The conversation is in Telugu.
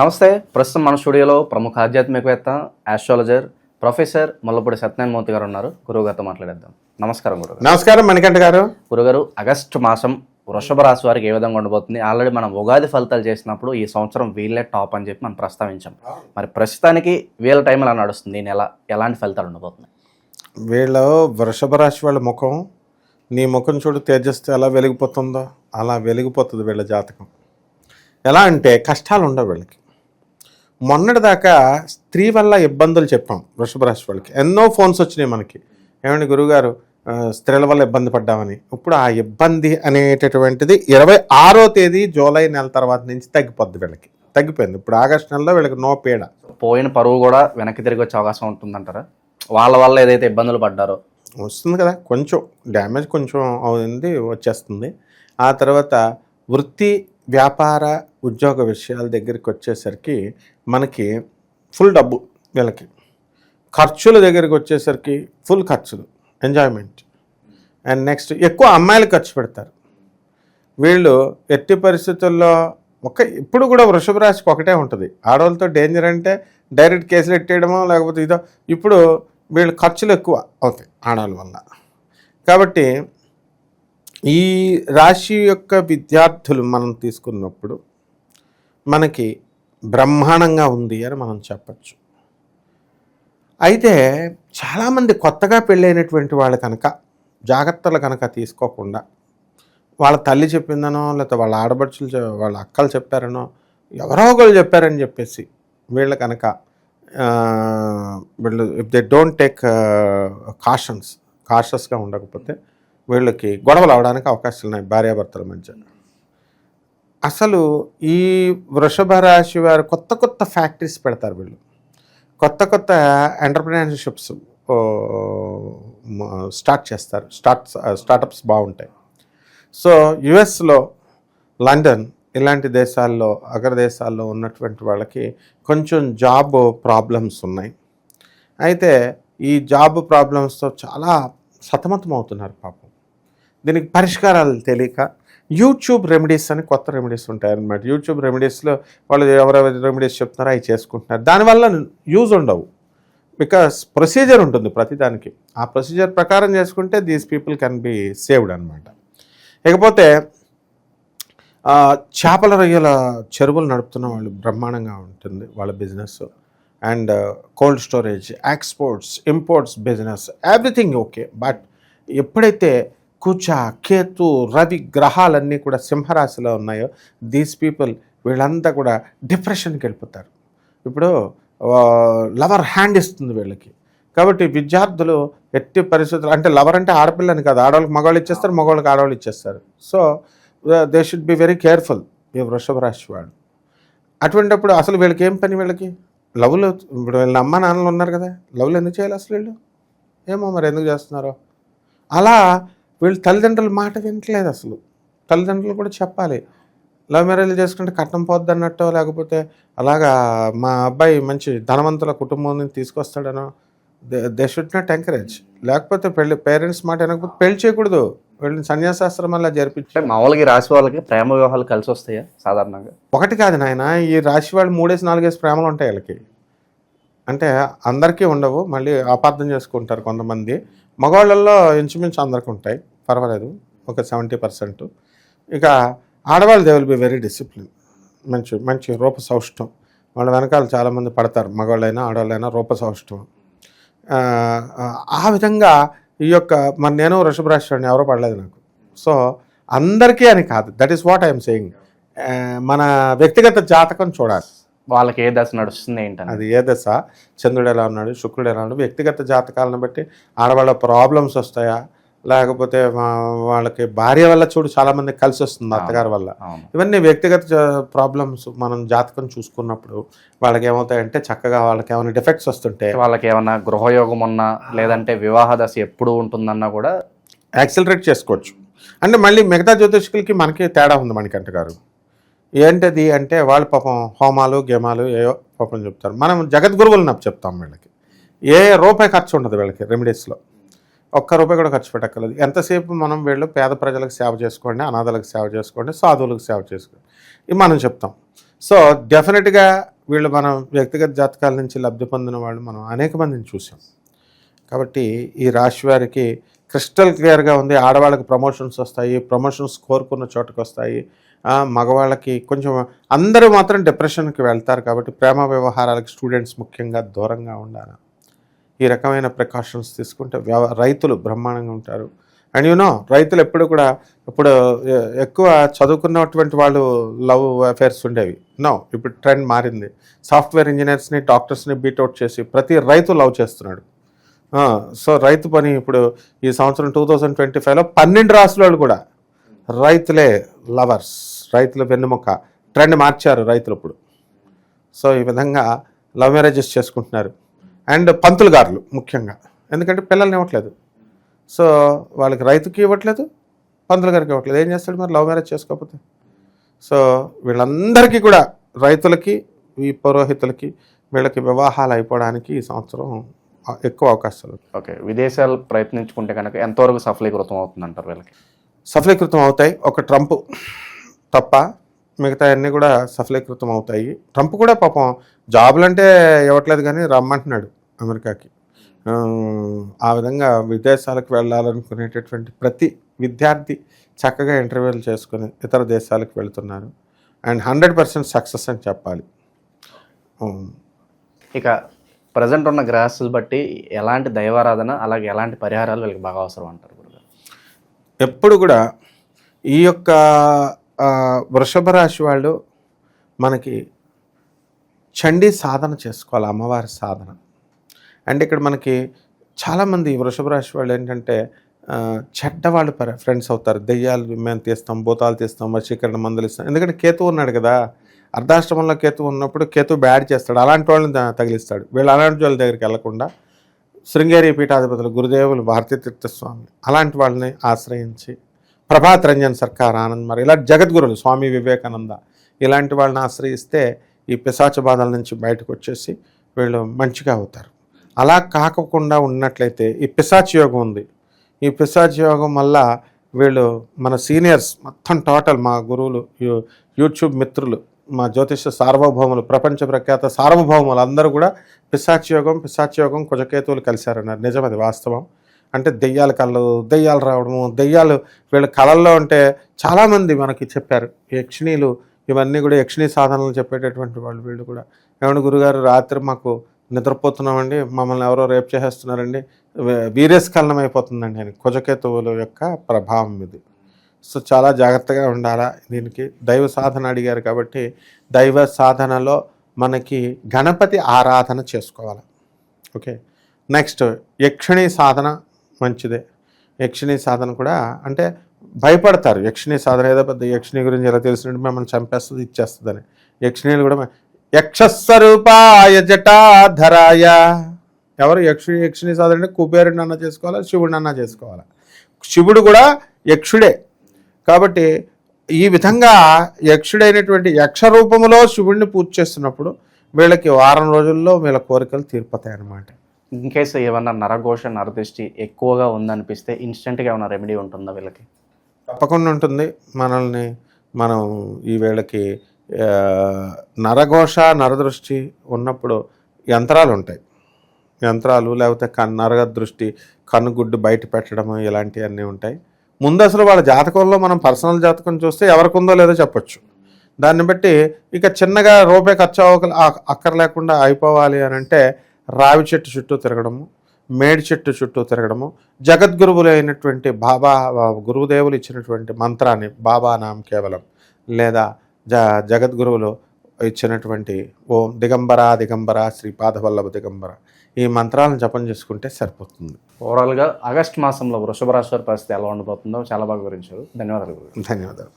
నమస్తే ప్రస్తుతం మన స్టూడియోలో ప్రముఖ ఆధ్యాత్మికవేత్త ఆస్ట్రాలజర్ ప్రొఫెసర్ ముల్లపూడి సత్యనారాయణమూర్తి గారు ఉన్నారు. గురువుగారితో మాట్లాడేద్దాం. నమస్కారం గురుగారు నమస్కారం మణికంఠ గారు. గురుగారు ఆగస్టు మాసం వృషభ రాశి వారికి ఏ విధంగా ఉండబోతుంది? ఆల్రెడీ మనం ఉగాది ఫలితాలు చేసినప్పుడు ఈ సంవత్సరం వీళ్ళే టాప్ అని చెప్పి మనం ప్రస్తావించాం. మరి ప్రస్తుతానికి వీళ్ళ టైం ఎలా నడుస్తుంది నెల ఎలాంటి ఫలితాలు ఉండబోతున్నాయి? వీళ్ళ వృషభ రాశి వాళ్ళ ముఖం నీ ముఖం చూడు తేజస్తో ఎలా వెలిగిపోతుందో అలా వెలిగిపోతుంది వీళ్ళ జాతకం. ఎలా అంటే కష్టాలు ఉండవు వీళ్ళకి. మొన్నటిదాకా స్త్రీ వల్ల ఇబ్బందులు చెప్పాం వృషభ రాశి వాళ్ళకి. ఎన్నో ఫోన్స్ వచ్చినాయి మనకి. ఏమండి గురుగారు స్త్రీల వల్ల ఇబ్బంది పడ్డామని. ఇప్పుడు ఆ ఇబ్బంది అనేటటువంటిది ఇరవై ఆరో తేదీ జూలై నెల తర్వాత నుంచి తగ్గిపోద్ది వీళ్ళకి. తగ్గిపోయింది. ఇప్పుడు ఆగస్టు నెలలో వీళ్ళకి నో పీడ. పోయిన పరువు కూడా వెనక్కి తిరిగి వచ్చే అవకాశం ఉంటుందంటారా? వాళ్ళ వల్ల ఏదైతే ఇబ్బందులు పడ్డారో? వస్తుంది కదా. కొంచెం డ్యామేజ్ కొంచెం అవుతుంది వచ్చేస్తుంది. ఆ తర్వాత వృత్తి వ్యాపార ఉద్యోగ విషయాల దగ్గరికి వచ్చేసరికి మనకి ఫుల్ డబ్బు వీళ్ళకి. ఖర్చుల దగ్గరికి వచ్చేసరికి ఫుల్ ఖర్చులు ఎంజాయ్మెంట్ అండ్ నెక్స్ట్ ఎక్కువ అమ్మాయిలు ఖర్చు పెడతారు. వీళ్ళు ఎట్టి పరిస్థితుల్లో ఒక ఇప్పుడు కూడా వృషభ రాశికి ఒకటే ఉంటుంది. ఆడవాళ్ళతో డేంజర్ అంటే డైరెక్ట్ కేసులు ఎట్టేయడమో లేకపోతే ఇదో ఇప్పుడు వీళ్ళు ఖర్చులు ఎక్కువ అవుతాయి ఆడవాళ్ళ వల్ల. కాబట్టి ఈ రాశి యొక్క విద్యార్థులు మనం తీసుకున్నప్పుడు మనకి బ్రహ్మాండంగా ఉంది అని మనం చెప్పచ్చు. అయితే చాలామంది కొత్తగా పెళ్ళైనటువంటి వాళ్ళు కనుక జాగ్రత్తలు కనుక తీసుకోకుండా వాళ్ళ తల్లి చెప్పిందనో లేకపోతే వాళ్ళ ఆడబడుచులు వాళ్ళ అక్కలు చెప్పారనో ఎవరో ఒకరు చెప్పారని చెప్పేసి వీళ్ళు కనుక వీళ్ళు if they don't take cautions కాషస్గా ఉండకపోతే వీళ్ళకి గొడవలు అవడానికి అవకాశాలు ఉన్నాయి భార్యాభర్తల మధ్య. అసలు ఈ వృషభ రాశి వారు కొత్త కొత్త ఫ్యాక్టరీస్ పెడతారు వీళ్ళు. కొత్త కొత్త ఎంటర్ప్రినర్షిప్స్ స్టార్ట్ చేస్తారు. స్టార్ట్ స్టార్టప్స్ బాగుంటాయి. సో యుఎస్లో లండన్ ఇలాంటి దేశాల్లో అగ్ర దేశాల్లో ఉన్నటువంటి వాళ్ళకి కొంచెం జాబ్ ప్రాబ్లమ్స్ ఉన్నాయి. అయితే ఈ జాబ్ ప్రాబ్లమ్స్తో చాలా సతమతం అవుతున్నారు పాపం. దీనికి పరిష్కారాలు తెలియక యూట్యూబ్ రెమెడీస్ అని కొత్త రెమెడీస్ ఉంటాయన్నమాట. యూట్యూబ్ రెమెడీస్లో వాళ్ళు ఎవరెవరు రెమెడీస్ చెప్తున్నారో అవి చేసుకుంటున్నారు. దానివల్ల యూజ్ ఉండవు. బికాస్ ప్రొసీజర్ ఉంటుంది ప్రతిదానికి ఆ ప్రొసీజర్ ప్రకారం చేసుకుంటే these people can be saved అనమాట ఇకపోతే చేపల రొయ్యల చెరువులు నడుపుతున్న వాళ్ళు బ్రహ్మాండంగా ఉంటుంది వాళ్ళ business and cold storage exports imports business everything okay but ఎప్పుడైతే కుచ కేతు రవి గ్రహాలన్నీ కూడా సింహరాశిలో ఉన్నాయో దీస్ పీపుల్ వీళ్ళంతా కూడా డిప్రెషన్కి వెళ్ళిపోతారు. ఇప్పుడు లవర్ హ్యాండ్ ఇస్తుంది వీళ్ళకి. కాబట్టి విద్యార్థులు ఎట్టి పరిస్థితులు అంటే లవర్ అంటే ఆడపిల్లని కాదు ఆడవాళ్ళకి మగవాళ్ళు ఇచ్చేస్తారు మగవాళ్ళకి ఆడవాళ్ళు ఇచ్చేస్తారు. So they should be very careful ఈ వృషభ రాశి వాడు అటువంటిప్పుడు అసలు వీళ్ళకి ఏం పని వీళ్ళకి? లవ్లో ఇప్పుడు వీళ్ళ అమ్మ నాన్నలు ఉన్నారు కదా లవ్లు ఎందుకు చేయాలి అసలు వీళ్ళు? ఏమో మరి ఎందుకు చేస్తున్నారో? అలా వీళ్ళు తల్లిదండ్రుల మాట వినట్లేదు అసలు. తల్లిదండ్రులు కూడా చెప్పాలి. లవ్ మ్యారేజ్ చేసుకుంటే కట్నం పోద్ది అన్నట్టు లేకపోతే అలాగా మా అబ్బాయి మంచి ధనవంతుల కుటుంబం నుంచి తీసుకొస్తాడనో దే షుడ్ నాట్ ఎంకరేజ్ లేకపోతే పెళ్ళి పేరెంట్స్ మాట వినకపోతే పెళ్ళి చేయకూడదు. వీళ్ళని సన్యాసాశ్రమం అలా జరిపించి మామూలుగా రాశి వాళ్ళకి ప్రేమ వివాహాలు కలిసి వస్తాయా సాధారణంగా? ఒకటి కాదు నాయన ఈ రాశి వాళ్ళు మూడేసి నాలుగేసి ప్రేమలు ఉంటాయి వీళ్ళకి. అంటే అందరికీ ఉండవు మళ్ళీ అపార్థం చేసుకుంటారు కొంతమంది. మగవాళ్ళల్లో ఇంచుమించు అందరికి ఉంటాయి పర్వాలేదు ఒక సెవెంటీ పర్సెంట్. ఇక ఆడవాళ్ళు they will be very discipline మంచి మంచి రూప సౌష్ఠం. వాళ్ళ వెనకాల చాలామంది పడతారు మగవాళ్ళైనా ఆడవాళ్ళైనా రూప సౌష్ఠం. ఆ, విధంగా ఈ యొక్క మరి నేను వృషభ ఎవరో పడలేదు నాకు. సో అందరికీ అని కాదు that is what I'm saying మన వ్యక్తిగత జాతకం చూడాలి. వాళ్ళకి ఏ దశ నడుస్తుంది ఏంటని అది ఏ దశ? చంద్రుడు ఎలా ఉన్నాడు? శుక్రుడు ఎలా ఉన్నాడు? వ్యక్తిగత జాతకాలను బట్టి ఆడవాళ్ళ ప్రాబ్లమ్స్ వస్తాయా? లేకపోతే వాళ్ళకి భార్య వల్ల చూడు చాలా మంది కలిసి వస్తుంది అత్తగారి వల్ల. ఇవన్నీ వ్యక్తిగత ప్రాబ్లమ్స్ మనం జాతకం చూసుకున్నప్పుడు వాళ్ళకి ఏమవుతాయంటే చక్కగా వాళ్ళకి ఏమైనా డిఫెక్ట్స్ వస్తుంటే వాళ్ళకి ఏమన్నా గృహయోగం ఉన్నా లేదంటే వివాహ దశ ఎప్పుడు ఉంటుందన్నా కూడా యాక్సిలరేట్ చేసుకోవచ్చు. అంటే మళ్ళీ మిగతా జ్యోతిష్కులకి మనకి తేడా ఉంది మణికంఠ గారు. ఏంటది అంటే వాళ్ళు పాపం హోమాలు గేమాలు ఏవో పాపం చెప్తారు. మనం జగద్గురువులు నాకు చెప్తాం వీళ్ళకి. ఏ రూపాయి ఖర్చు ఉండదు వీళ్ళకి రెమెడీస్లో. ఒక్క రూపాయి కూడా ఖర్చు పెట్టక్కర్లేదు. ఎంతసేపు మనం వీళ్ళు పేద ప్రజలకు సేవ చేసుకోండి అనాథలకు సేవ చేసుకోండి సాధువులకు సేవ చేసుకోండి ఇవి మనం చెప్తాం. సో డెఫినెట్గా వీళ్ళు మనం వ్యక్తిగత జాతకాల నుంచి లబ్ధి పొందిన వాళ్ళు మనం అనేక మందిని చూసాం. కాబట్టి ఈ రాశి వారికి క్రిస్టల్ క్లియర్గా ఉంది. ఆడవాళ్ళకి ప్రమోషన్స్ వస్తాయి ప్రమోషన్స్ కోరుకున్న చోటుకు వస్తాయి మగవాళ్ళకి కొంచెం అందరూ మాత్రం డిప్రెషన్కి వెళ్తారు కాబట్టి ప్రేమ వ్యవహారాలకు స్టూడెంట్స్ ముఖ్యంగా దూరంగా ఉండాలి. ఈ రకమైన ప్రికాషన్స్ తీసుకుంటే వ్యవ రైతులు బ్రహ్మాండంగా ఉంటారు. అండ్ యూనో రైతులు ఎప్పుడు కూడా ఇప్పుడు ఎక్కువ చదువుకున్నటువంటి వాళ్ళు లవ్ అఫేర్స్ ఉండేవి. నో ఇప్పుడు ట్రెండ్ మారింది. సాఫ్ట్వేర్ ఇంజనీర్స్ని డాక్టర్స్ని బీట్అవుట్ చేసి ప్రతి రైతు లవ్ చేస్తున్నాడు. సో రైతు పని ఇప్పుడు ఈ సంవత్సరం టూ థౌజండ్ ట్వంటీ ఫైవ్లో పన్నెండు రాసులు వాళ్ళు కూడా రైతులే లవర్స్. రైతుల వెన్నెముక. ట్రెండ్ మార్చారు రైతులు ఇప్పుడు సో ఈ విధంగా లవ్ మ్యారేజెస్ చేసుకుంటున్నారు. అండ్ పంతులు గారులు ముఖ్యంగా. ఎందుకంటే పిల్లల్ని ఇవ్వట్లేదు. సో వాళ్ళకి రైతుకి ఇవ్వట్లేదు పంతులు గారికి ఇవ్వట్లేదు. ఏం చేస్తాడు మరి? లవ్ మ్యారేజ్ చేసుకోకపోతే? సో వీళ్ళందరికీ కూడా రైతులకి ఈ పురోహితులకి వీళ్ళకి వివాహాలు అయిపోవడానికి ఈ సంవత్సరం ఎక్కువ అవకాశాలు ఓకే. విదేశాలు ప్రయత్నించుకుంటే కనుక ఎంతవరకు సఫలీకృతం అవుతుంది అంటారు వీళ్ళకి? సఫలీకృతం అవుతాయి. ఒక ట్రంప్ తప్ప మిగతా అన్నీ కూడా సఫలీకృతం అవుతాయి. ట్రంప్ కూడా పాపం జాబులు అంటే ఇవ్వట్లేదు కానీ రమ్మంటున్నాడు అమెరికాకి. ఆ, విధంగా విదేశాలకు వెళ్ళాలనుకునేటటువంటి ప్రతి విద్యార్థి చక్కగా ఇంటర్వ్యూలు చేసుకుని ఇతర దేశాలకు వెళ్తున్నారు. అండ్ హండ్రెడ్ పర్సెంట్ సక్సెస్ అని చెప్పాలి. ఇక ప్రజెంట్ ఉన్న గ్రాసెస్ బట్టి ఎలాంటి దైవారాధన అలాగే ఎలాంటి పరిహారాలు వీళ్ళకి బాగా అవసరం అంటారు ఎప్పుడు కూడా ఈ యొక్క వృషభ రాశి వాళ్ళు మనకి చండీ సాధన చేసుకోవాలి అమ్మవారి సాధన. అండ్ ఇక్కడ మనకి చాలామంది వృషభ రాశి వాళ్ళు ఏంటంటే చెడ్డ వాళ్ళు ఫ్రెండ్స్ అవుతారు. దెయ్యాలు మేము తీస్తాం భూతాలు తీస్తాం వశీకరణ మందులు ఇస్తాం. ఎందుకంటే కేతు ఉన్నాడు కదా అర్ధాష్టమంలో కేతు ఉన్నప్పుడు కేతు బ్యాడ్ చేస్తాడు. అలాంటి వాళ్ళని తగిలిస్తాడు. వీళ్ళు అలాంటి వాళ్ళ దగ్గరికి వెళ్ళకుండా శృంగేరి పీఠాధిపతులు గురుదేవులు భారతీతీర్థస్వామి అలాంటి వాళ్ళని ఆశ్రయించి ప్రభాత్ రంజన్ సర్కార్ ఆనంద్ మరి ఇలా జగద్గురులు స్వామి వివేకానంద ఇలాంటి వాళ్ళని ఆశ్రయిస్తే ఈ పిశాచ బాధల నుంచి బయటకు వచ్చేసి వీళ్ళు మంచిగా అవుతారు. అలా కాకుండా ఉన్నట్లయితే ఈ పిశాచ యోగం ఉంది. ఈ పిశాచ యోగం వల్ల వీళ్ళు మన సీనియర్స్ మొత్తం టోటల్ మా గురువులు యూట్యూబ్ మిత్రులు మా జ్యోతిష సార్వభౌములు ప్రపంచ ప్రఖ్యాత సార్వభౌములు అందరూ కూడా పిశాచ యోగం పిశాచ యోగం కుజకేతువులు కలిశారన్నారు. నిజమది వాస్తవం. అంటే దెయ్యాల కళ్ళు దెయ్యాలు రావడము దెయ్యాలు వీళ్ళ కళల్లో ఉంటే చాలామంది మనకి చెప్పారు. యక్షిణీలు ఇవన్నీ కూడా యక్షిణీ సాధనలు చెప్పేటటువంటి వాళ్ళు వీళ్ళు కూడా. ఏమంటే గురుగారు రాత్రి మాకు నిద్రపోతున్నామండి మమ్మల్ని ఎవరో రేపు చేసేస్తున్నారండి వీ- వీర్యస్ఖలనం అయిపోతుందండి అని. కుజకేతువుల యొక్క ప్రభావం ఇది. సో చాలా జాగ్రత్తగా ఉండాలా దీనికి. దైవ సాధన అడిగారు కాబట్టి దైవ సాధనలో మనకి గణపతి ఆరాధన చేసుకోవాలి. ఓకే. నెక్స్ట్ యక్షిణీ సాధన మంచిదే. యక్షిణీ సాధన కూడా అంటే భయపడతారు. యక్షిణీ సాధన ఏదో పెద్ద యక్షిణి గురించి ఎలా తెలిసినట్టు మిమ్మల్ని చంపేస్తుంది ఇచ్చేస్తుందని. యక్షిణీలు కూడా యక్షస్వరూపాయ జటాధరాయ. ఎవరు? యక్షి యక్షిణి సాధన అంటే కుబేరుని అన్న చేసుకోవాలా? శివుడిని అన్న చేసుకోవాలా? శివుడు కూడా యక్షుడే. కాబట్టి ఈ విధంగా యక్షుడైనటువంటి యక్ష రూపంలో శివుడిని పూజ చేస్తున్నప్పుడు వీళ్ళకి వారం రోజుల్లో వీళ్ళ కోరికలు తీరిపోతాయి అన్నమాట ఇన్ కేసు ఏమన్నా నరఘోష నరదృష్టి ఎక్కువగా ఉందనిపిస్తే ఇన్స్టెంట్గా ఏమైనా రెమెడీ ఉంటుందా వీళ్ళకి? తప్పకుండా ఉంటుంది. మనల్ని మనం ఈ వేళకి నరఘోష నరదృష్టి ఉన్నప్పుడు యంత్రాలు ఉంటాయి. యంత్రాలు లేకపోతే కన్ నరదృష్టి కన్నుగుడ్డు బయట పెట్టడం ఇలాంటివన్నీ ఉంటాయి. ముందు అసలు వాళ్ళ జాతకంలో మనం పర్సనల్ జాతకం చూస్తే ఎవరికి ఉందో లేదో చెప్పొచ్చు. దాన్ని బట్టి ఇక చిన్నగా రూపాయి ఖర్చు అవ్వక అక్కర్ లేకుండా అయిపోవాలి అని అంటే రావి చెట్టు చుట్టూ తిరగడము మేడి చెట్టు చుట్టూ తిరగడము జగద్గురువులు అయినటువంటి బాబా గురువుదేవులు ఇచ్చినటువంటి మంత్రాన్ని బాబా నాం కేవలం లేదా జ జగద్గురువులు ఇచ్చినటువంటి ఓం దిగంబర దిగంబర శ్రీపాదవల్లభ దిగంబర ఈ మంత్రాలను జపం చేసుకుంటే సరిపోతుంది. ఓవరాల్గా ఆగస్ట్ మాసంలో వృషభ రాశి వారి పరిస్థితి ఎలా ఉండబోతుందో చాలా బాగా వివరించారు. ధన్యవాదాలు ధన్యవాదాలు.